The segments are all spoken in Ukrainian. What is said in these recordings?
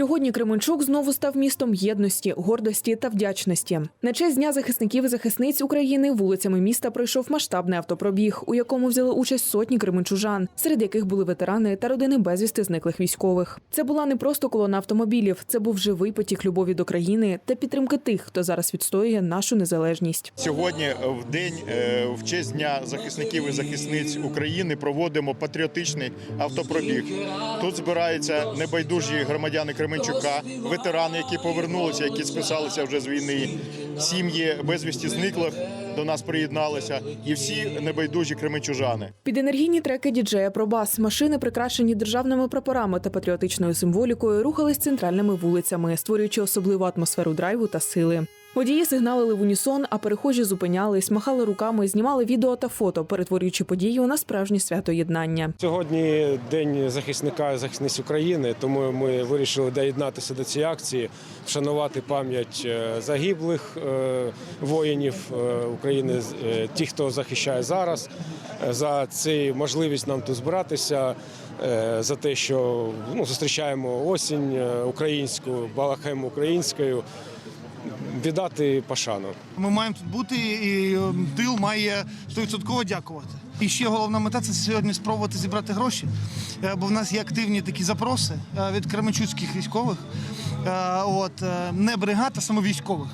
Сьогодні Кременчук знову став містом єдності, гордості та вдячності. На честь дня захисників і захисниць України вулицями міста пройшов масштабний автопробіг, у якому взяли участь сотні кременчужан, серед яких були ветерани та родини безвісти зниклих військових. Це була не просто колона автомобілів, це був живий потік любові до країни та підтримки тих, хто зараз відстоює нашу незалежність. Сьогодні е, в день е, в честь дня захисників і захисниць України проводимо патріотичний автопробіг. Тут збираються небайдужі громадяни Кременчука, ветерани, які повернулися, які списалися вже з війни, сім'ї безвісті зниклих до нас приєдналися, і всі небайдужі кременчужани. Під енергійні треки діджея Пробас машини, прикрашені державними прапорами та патріотичною символікою, рухались центральними вулицями, створюючи особливу атмосферу драйву та сили. Водії сигналили в унісон, а перехожі зупинялись, махали руками, знімали відео та фото, перетворюючи подію на справжнє свято єднання. Сьогодні день захисника і захисниць України, тому ми вирішили доєднатися до цієї акції, вшанувати пам'ять е, загиблих е, воїнів е, України, ті, хто захищає зараз, за цю можливість нам тут збиратися. За те, що ну, зустрічаємо осінь українську, балахаємо українською, віддати пошану. Ми маємо тут бути, і е, тил має 100% дякувати. І ще головна мета це сьогодні спробувати зібрати гроші, е, бо в нас є активні такі запроси е, від кременчуцьких військових. От не бригад, а саме військових.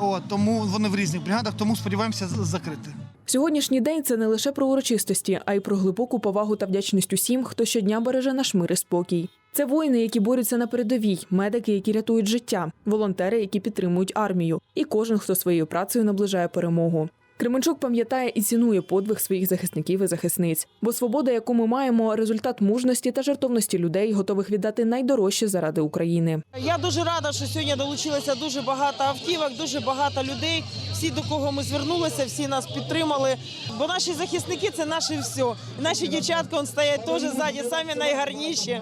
От тому вони в різних бригадах, тому сподіваємося закрити. Сьогоднішній день це не лише про урочистості, а й про глибоку повагу та вдячність усім, хто щодня береже наш мир і спокій. Це воїни, які борються на передовій, медики, які рятують життя, волонтери, які підтримують армію, і кожен, хто своєю працею наближає перемогу. Кременчук пам'ятає і цінує подвиг своїх захисників і захисниць, бо свобода, яку ми маємо, результат мужності та жертовності людей, готових віддати найдорожче заради України. Я дуже рада, що сьогодні долучилося дуже багато автівок, дуже багато людей. Всі, до кого ми звернулися, всі нас підтримали. Бо наші захисники це наше все. Наші дівчатка стоять теж ззаді, самі найгарніші.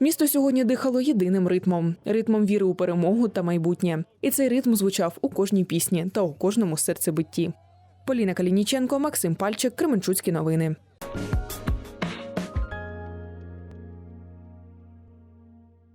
Місто сьогодні дихало єдиним ритмом ритмом віри у перемогу та майбутнє. І цей ритм звучав у кожній пісні та у кожному серцебитті. Поліна Калініченко, Максим Пальчик, Кременчуцькі новини.